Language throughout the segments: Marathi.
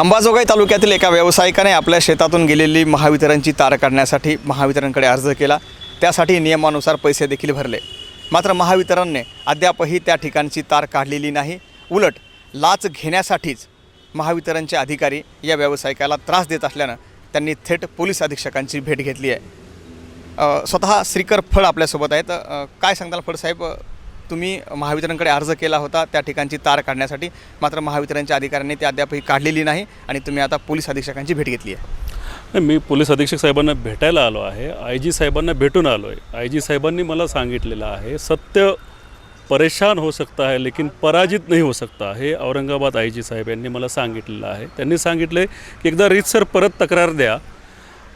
अंबाजोगाई तालुक्यातील एका व्यावसायिकाने आपल्या शेतातून गेलेली महावितरणची तार काढण्यासाठी महावितरणकडे अर्ज केला. त्यासाठी नियमानुसार पैसे देखील भरले. मात्र महावितरणने अद्यापही त्या ठिकाणची तार काढलेली नाही. उलट लाच घेण्यासाठीच महावितरणचे अधिकारी या व्यावसायिकाला त्रास देत असल्यानं त्यांनी थेट पोलीस अधीक्षकांची भेट घेतली आहे. स्वतः श्रीकर फळ आपल्यासोबत आहेत. काय सांगताल फळ साहेब? तुम्ही महावितरणकडे अर्ज केला होता त्या ठिकाणची तार काढण्यासाठी. मात्र महावितरणच्या अधिकाऱ्यांनी ती अद्यापही काढलेली नाही आणि तुम्ही आता पोलीस अधीक्षकांची भेट घेतली आहे. नाही मी पोलीस अधीक्षक साहेबांना भेटायला आलो आहे. आय जी साहेबांना भेटून आलो आहे. आय जी साहेबांनी मला सांगितलेलं आहे सत्य परेशान हो सकता है लेकिन पराजित नाही हो सकता हे औरंगाबाद आय जी साहेब यांनी मला सांगितलेलं आहे. त्यांनी सांगितले की एकदा रीतसर परत तक्रार द्या.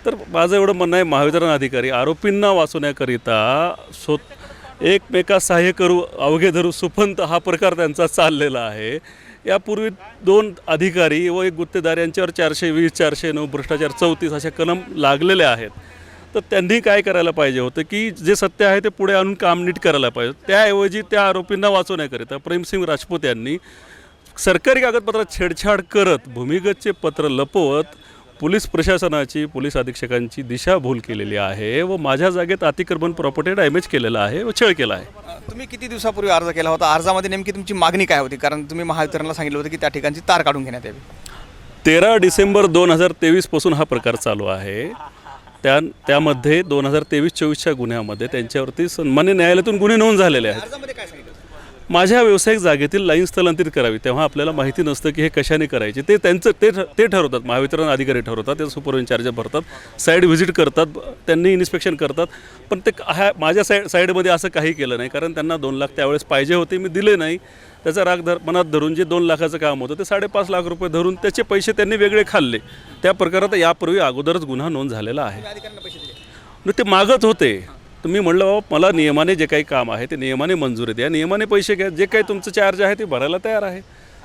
तर माझं एवढं म्हणणं आहे महावितरण अधिकारी आरोपींना वाचवण्याकरिता सो एकमेका सहाय्य करू अवघे धरू सुपंत हा प्रकार त्यांचा चाललेला आहे. यापूर्वी दोन अधिकारी व एक गुत्तेदार यांच्यावर चारशे वीस चारशे नऊ भ्रष्टाचार चौतीस अशा कलम लागलेले आहेत. तर त्यांनी काय करायला पाहिजे होतं की जे सत्य आहे ते पुढे आणून काम नीट करायला पाहिजे. त्याऐवजी त्या आरोपींना वाचवण्याकरिता प्रेमसिंग राजपूत यांनी सरकारी कागदपत्रात छेडछाड करत भूमिगतचे पत्र लपवत पोलीस प्रशासनाची पोलीस अधीक्षकांची दिशाभूल केलेली आहे व माझ्या जागेत अतिक्रमण प्रॉपर्टी डॅमेज केलेला आहे व छळ केला आहे. तुम्ही किती दिवसापूर्वी अर्ज केला होता? अर्जामध्ये नेमकी तुमची मागणी काय होती? कारण तुम्ही महावितरणला सांगितलं होतं की त्या ठिकाणची तार काढून घेण्यात यावी. तेरा डिसेंबर दोन हजार तेवीसपासून हा प्रकार चालू आहे. त्या त्यामध्ये दोन हजार तेवीस चोवीसच्या गुन्ह्यामध्ये त्यांच्यावरती सन्मान्य न्यायालयातून गुन्हे नोंद झालेले आहेत. माझ्या व्यावसायिक जागेतील लाईन स्थलांतरित करावी तेव्हा आपल्याला माहिती नसतं की हे कशाने करायचे. ते त्यांचं ते ठ- ते ठरवतात. महावितरण अधिकारी ठरवतात ते सुपर इन्चार्ज भरतात. साईड व्हिजिट करतात त्यांनी इन्स्पेक्शन करतात. पण ते ह्या माझ्या साईड साईडमध्ये असं काही केलं नाही कारण त्यांना दोन लाख त्यावेळेस पाहिजे होते मी दिले नाही. त्याचा राग धर मनात धरून जे दोन लाखाचं काम होतं ते साडेपाच लाख रुपये धरून त्याचे पैसे त्यांनी वेगळे खाल्ले. त्या प्रकारात यापूर्वी अगोदरच गुन्हा नोंद झालेला आहे. ते मागत होते. तुम्ही म्हणलं बाबा मला नियमाने जे काही काम आहे ते नियमाने मंजुरी द्या. नियमाने पैसे घ्या. जे काही तुमचं चार्ज आहे ते भरायला तयार आहे.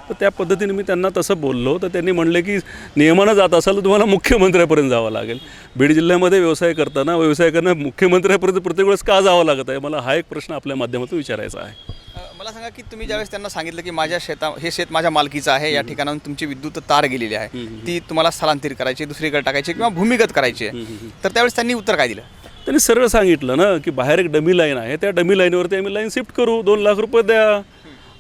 तर त्या पद्धतीने मी त्यांना तसं बोललो. तर त्यांनी म्हणले की नियमानं जात असाल तर तुम्हाला मुख्यमंत्र्यापर्यंत जावं लागेल. बीड जिल्ह्यामध्ये व्यवसाय करताना व्यवसायिकांना मुख्यमंत्र्यापर्यंत प्रत्येक वेळेस का जावं लागत आहे? मला हा एक प्रश्न आपल्या माध्यमातून विचारायचा आहे. मला सांगा की तुम्ही ज्यावेळेस त्यांना सांगितलं की माझ्या शेता हे शेत माझ्या मालकीचं आहे या ठिकाणाहून तुमची विद्युत तार गेलेली आहे ती तुम्हाला स्थलांतरित करायची दुसरीकडे टाकायची किंवा भूमिगत करायची आहे. तर त्यावेळेस त्यांनी उत्तर काय दिलं? त्यांनी सरळ सांगितलं ना की बाहेर एक डमी लाईन आहे त्या डमी लाईनवरती आम्ही लाईन शिफ्ट करू दोन लाख रुपये द्या.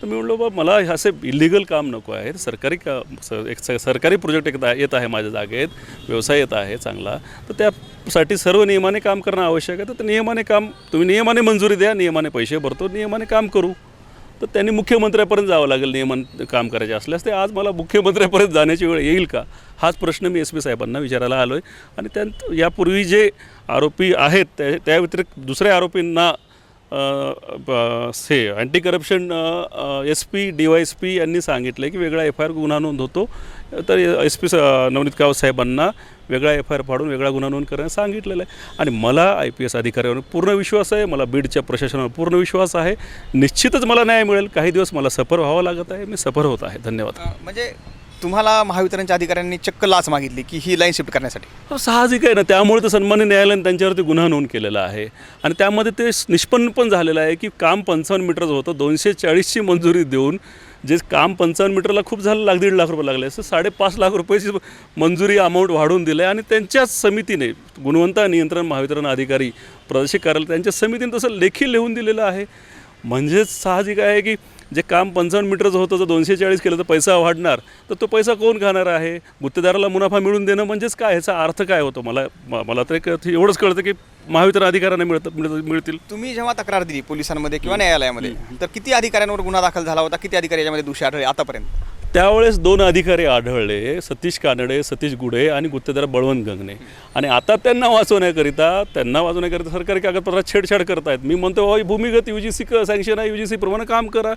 तर मी म्हणलो बा मला हे असे इलिगल काम नको आहे सरकारी का स- एक स- सरकारी प्रोजेक्ट एक येत आहे माझ्या जागेत. व्यवसाय येत आहे चांगला. तर त्यासाठी सर्व नियमाने काम करणं आवश्यक आहे. तर नियमाने काम तुम्ही नियमाने मंजुरी द्या नियमाने पैसे भरतो नियमाने काम करू. तर त्यांनी मुख्यमंत्र्यापर्यंत जावं लागेल नियमन काम करायचे असल्यास ते आज मला मुख्यमंत्र्यापर्यंत जाण्याची वेळ येईल का? हाच प्रश्न मी एस पी साहेबांना विचारायला आलो आहे आणि त्यात यापूर्वी जे आरोपी आहेत त्या त्या व्यतिरिक्त दुसऱ्या आरोपींना हे anti corruption S P D Y S P यांनी सांगितलं की वेगळा एफ आय आर गुन्हा नोंद होतो. तर एस पी नवनीत काव साहेबांना वेगळा एफ आय आर फाडून वेगळा गुन्हा नोंद करण्यास सांगितलेलं आहे. आणि मला आय पी एस अधिकाऱ्यावर पूर्ण विश्वास आहे मला बीडच्या प्रशासनावर पूर्ण विश्वास आहे. निश्चितच मला न्याय मिळेल. काही दिवस मला सफर व्हावं लागत आहे. मी सफर होत आहे. धन्यवाद. म्हणजे तुम्हाला महावितरणच्या अधिकाऱ्यांनी चक्क लाच मागितली की ही लाईन शिफ्ट करण्यासाठी? साहजिक आहे ना त्यामुळे तर सन्मान्य न्यायालयाने त्यांच्यावरती गुन्हा नोंद केलेला आहे. आणि त्यामध्ये ते निष्पन्न पण झालेलं आहे की काम पंचावन्न मीटरचं होतं. दोनशे चाळीसची मंजुरी देऊन जे काम पंचावन्न मीटरला खूप झालं लाख दीड लाख रुपये लागले. असं साडेपाच लाख रुपयाची मंजुरी अमाऊंट वाढवून दिलं आहे आणि त्यांच्याच समितीने गुणवंता नियंत्रण महावितरण अधिकारी प्रादेशिक कार्यालय त्यांच्या समितीने तसं लेखी लिहून दिलेलं आहे. म्हणजेच साहजिक आहे की जे काम पंचावन्न मीटरचं होतं जर दोनशे चाळीस केलं तर पैसा वाढणार. तर तो पैसा कोण खाणार आहे? गुत्तेदाराला मुनाफा मिळून देणं म्हणजेच काय? ह्याचा अर्थ काय होतो? मला मला तर एक एवढंच कळतं की महावितरण अधिकाऱ्यांना मिळतं मिळत मिळतील. तुम्ही जेव्हा तक्रार दिली पोलिसांमध्ये किंवा न्यायालयामध्ये तर किती अधिकाऱ्यांवर गुन्हा दाखल झाला होता? किती अधिकारी याच्यामध्ये दोषी आढळले आतापर्यंत? त्यावेळेस दोन अधिकारी आढळले सतीश कानडे सतीश गुडे आणि गुत्तेदार बळवंत गंगणे आणि आता त्यांना वाचवण्याकरिता त्यांना वाचवण्याकरिता सरकारी कागदपत्रात छेडछाड करतायत. मी म्हणतो ही भूमिगत यू जी सी सँक्शन आहे यू जी सी प्रमाणे काम करा.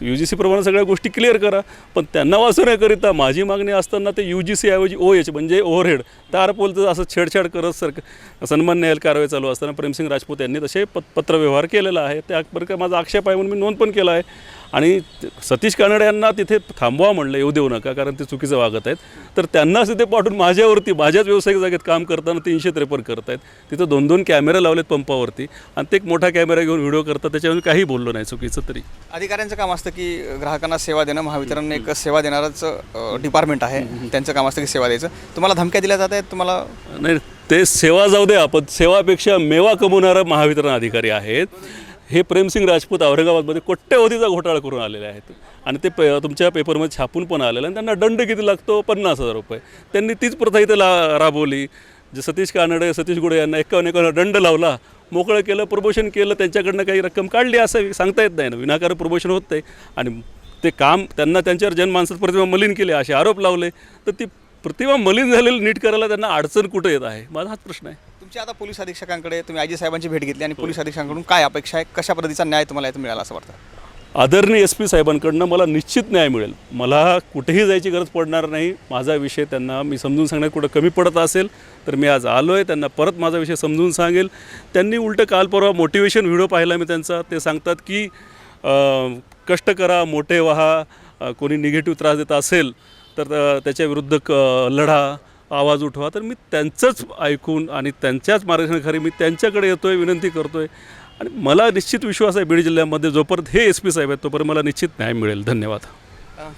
यू जी सीप्रमाणे सगळ्या गोष्टी क्लिअर करा. पण त्यांना वाचवण्याकरिता माझी मागणी असताना ते यू जी सी ऐवजी ओ एच म्हणजे ओव्हरहेड तार पोलचं असं छेडछाड करत सर सन्मान न्यायालय कारवाई चालू असताना प्रेमसिंग राजपूत यांनी तसे पत पत्रव्यवहार केलेला आहे. त्या प्रकारे माझा आक्षेप आहे म्हणून मी नोंद पण केला आहे. आणि सतीश कानडे यांना तिथे थांबवा म्हणलं येऊ देऊ नका कारण ते चुकीचं वागत आहेत. तर त्यांनाच तिथे पाठवून माझ्यावरती माझ्याच व्यावसायिक जागेत काम करताना तीनशे त्रेपन्न करत आहेत तिथं दोन दोन कॅमेरे लावलेत पंपावरती. आणि ते एक मोठा कॅमेरा घेऊन व्हिडिओ करतात त्याच्यामध्ये काही बोललो नाही चुकीचं तरी. अधिकाऱ्यांचं काम असतं की ग्राहकांना सेवा देणं महावितरण एक सेवा देणारंच डिपार्टमेंट आहे. त्यांचं काम असतं की सेवा द्यायचं. तुम्हाला धमक्या दिल्या जात आहेत? तुम्हाला नाही ते सेवा जाऊ दे आपण. सेवापेक्षा मेवा कमवणारा महावितरण अधिकारी आहेत. हे प्रेमसिंग राजपूत औरंगाबादमध्ये कोट्यवधीचा घोटाळा करून आलेले आहेत. आणि ते पे तुमच्या पेपरमध्ये छापून पण आलेलं आणि त्यांना दंड किती लागतो? पन्नास हजार रुपये. त्यांनी तीच प्रथा इथे ला राबवली. जे सतीश कानडे सतीश गुडे यांना एकावन्न एकावन्न दंड लावला. मोकळं केलं प्रमोशन केलं त्यांच्याकडनं काही रक्कम काढली असं सांगता येत नाही ना. विनाकारण प्रमोशन होत नाही. आणि ते काम त्यांना त्यांच्यावर जनमानसात प्रतिमा मलिन केले असे आरोप लावले. तर ती प्रतिमा मलिन झालेली नीट करायला त्यांना अडचण कुठं येत आहे? माझा हाच प्रश्न आहे. तुमची आता पोलीस अधीक्षकांकडे तुम्ही आजी साहेबांची भेट घेतली आणि पोलीस अधीक्षकांकडून काय अपेक्षा आहे? कशा पद्धतीचा न्याय तुम्हाला इथं मिळाला असं वाटतं? आदरणीय एस पी साहेबांकडनं मला निश्चित न्याय मिळेल. मला कुठेही जायची गरज पडणार नाही. माझा विषय त्यांना मी समजून सांगण्यात कुठं कमी पडत असेल तर मी आज आलो आहे त्यांना परत माझा विषय समजून सांगेल. त्यांनी उलटं काल परवा मोटिवेशन व्हिडिओ पाहिला मी त्यांचा. ते सांगतात की कष्ट करा मोठे व्हा कोणी निगेटिव्ह त्रास देत असेल तर त्याच्याविरुद्ध क लढा आवाज उठवा. तर मी त्यांचंच ऐकून आणि त्यांच्याच मार्गदर्शनाखाली मी त्यांच्याकडे येतो आहे विनंती करतो आहे आणि मला निश्चित विश्वास आहे बीड जिल्ह्यामध्ये जोपर्यंत हे एस पी साहेब आहेत तोपर्यंत मला निश्चित न्याय मिळेल. धन्यवाद.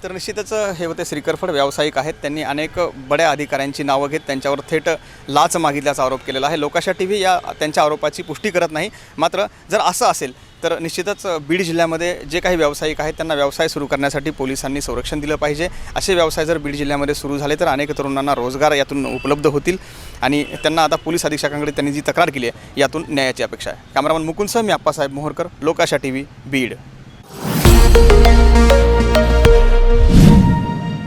तर निश्चितच हे होते श्रीकरफड व्यावसायिक आहेत. त्यांनी अनेक बड्या अधिकाऱ्यांची नावं घेत त्यांच्यावर थेट लाच मागितल्याचा आरोप केलेला आहे. लोकाशा टी व्ही या त्यांच्या आरोपाची पुष्टी करत नाही. मात्र जर असं असेल तर निश्चितच बीड जिल्ह्यामध्ये जे काही व्यावसायिक आहेत त्यांना व्यवसाय सुरू करण्यासाठी पोलिसांनी संरक्षण दिलं पाहिजे. असे व्यवसाय जर बीड जिल्ह्यामध्ये सुरू झाले तर अनेक तरुणांना रोजगार यातून उपलब्ध होतील आणि त्यांना आता पोलीस अधीक्षकांकडे त्यांनी जी तक्रार केली आहे यातून न्यायाची अपेक्षा आहे. कॅमेरामन मुकुंदसह मी आप्पासाहेब मोहरकर लोकाशा टी व्ही बीड.